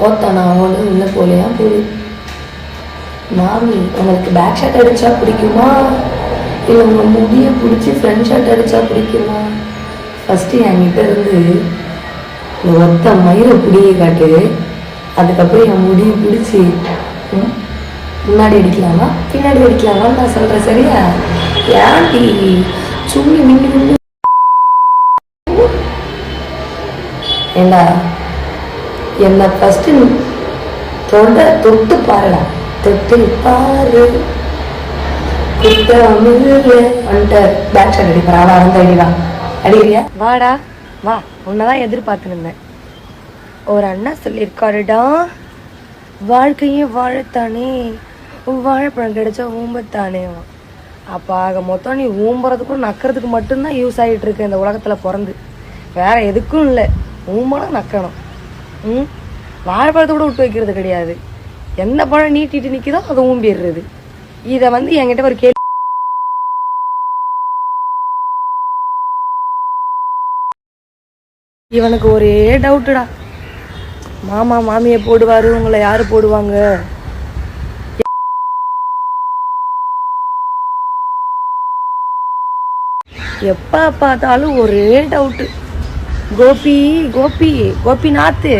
ஓத்தானா அவனும் உள்ள போலையா போகுது மாமி உங்களுக்கு பேக் ஷாட் அடித்தா பிடிக்குமா? இல்லை உங்கள் முடியை பிடிச்சி ஃப்ரண்ட் ஷாட் அடித்தா பிடிக்குமா? ஃபஸ்ட்டு என்கிட்ட இருந்து இந்த ஒத்த மயிரை பிடியை காட்டு. அதுக்கப்புறம் என் முடியை பிடிச்சி முன்னாடி அடிக்கலாமா? பின்னாடி அடிக்கலாமான்னு நான் சொல்கிறேன் சரியா? ஏன்டி சும்மி மின்னு மின்னு ஏண்டா என்னை ஃபஸ்ட்டு தொட தொட்டு பாருடா. தொட்டு பாரு. வந்துட்டு பேக் ஷாட் அடிப்பார் வந்து அடிக்கிறியா? வாடா. வா. உன்னதான் எதிர்பார்த்து இருந்தேன். ஒரு அண்ணா சொல்லியிருக்காருடா. வாழ்க்கையே வாழத்தானே. வாழைப்பழம் கிடைச்சா ஊம்பத்தானே. அப்போ ஆக மொத்தம் நீ ஊம்புறதுக்கும் நக்கிறதுக்கு மட்டும்தான் யூஸ் ஆகிட்டு இருக்கு இந்த உலகத்தில் பிறந்து. வேற எதுக்கும் இல்லை. ஊம்பணும் நக்கணும். ம்? வாழைப்பழத்தை கூட விட்டு வைக்கிறது கிடையாது. எந்த பழம் நீட்டிட்டு நிற்கிதோ அதை ஊம்பிடுறது. இதை வந்து என்கிட்ட ஒரு கேள்வி இவனுக்கு ஒரே டவுட்டுடா மாமா மாமியை போடுவாரு உங்களை யாரு போடுவாங்க? எப்ப பார்த்தாலும் ஒரே டவுட்டு கோபி கோபி கோபிநாத்து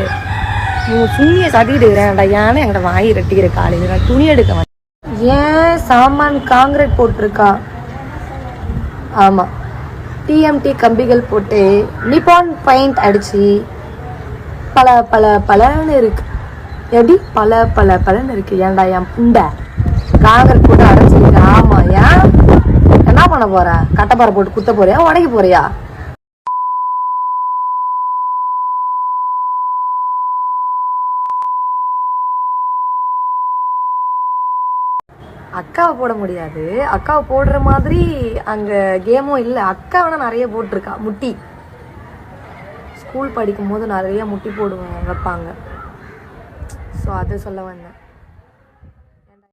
உன் துணியை கட்டிக்கிட்டு இருக்கிறேன்டா ஏன்னா என்கிட்ட வாங்கி ரெட்டிக்கிற காலையில். நான் துணி எடுக்க ஏன் சாமான் காங்கிரட் போட்டிருக்கா? ஆமாம் டிஎம்டி கம்பிகள் போட்டு நிப்பான் பெயிண்ட் அடிச்சு பல பல பலன்னு இருக்கு. எப்படி? பல பல பலன்னு இருக்கு. ஏன்டா என் புண்டை? காங்கிரட் போட்டு அடைச்சிருக்கு ஆமா ஏன் என்ன பண்ண போற? கட்டப்பாறை போட்டு குத்த போறியா? உடைக்க போறியா? அக்காவை போட முடியாது. அக்காவை போடுற மாதிரி அங்க கேமும் இல்லை. அக்கா வேணா நிறைய போட்டிருக்கா. முட்டி. ஸ்கூல் படிக்கும் போது நிறைய முட்டி போடுவாங்க வைப்பாங்க. ஸோ அதை சொல்ல வந்தேன்.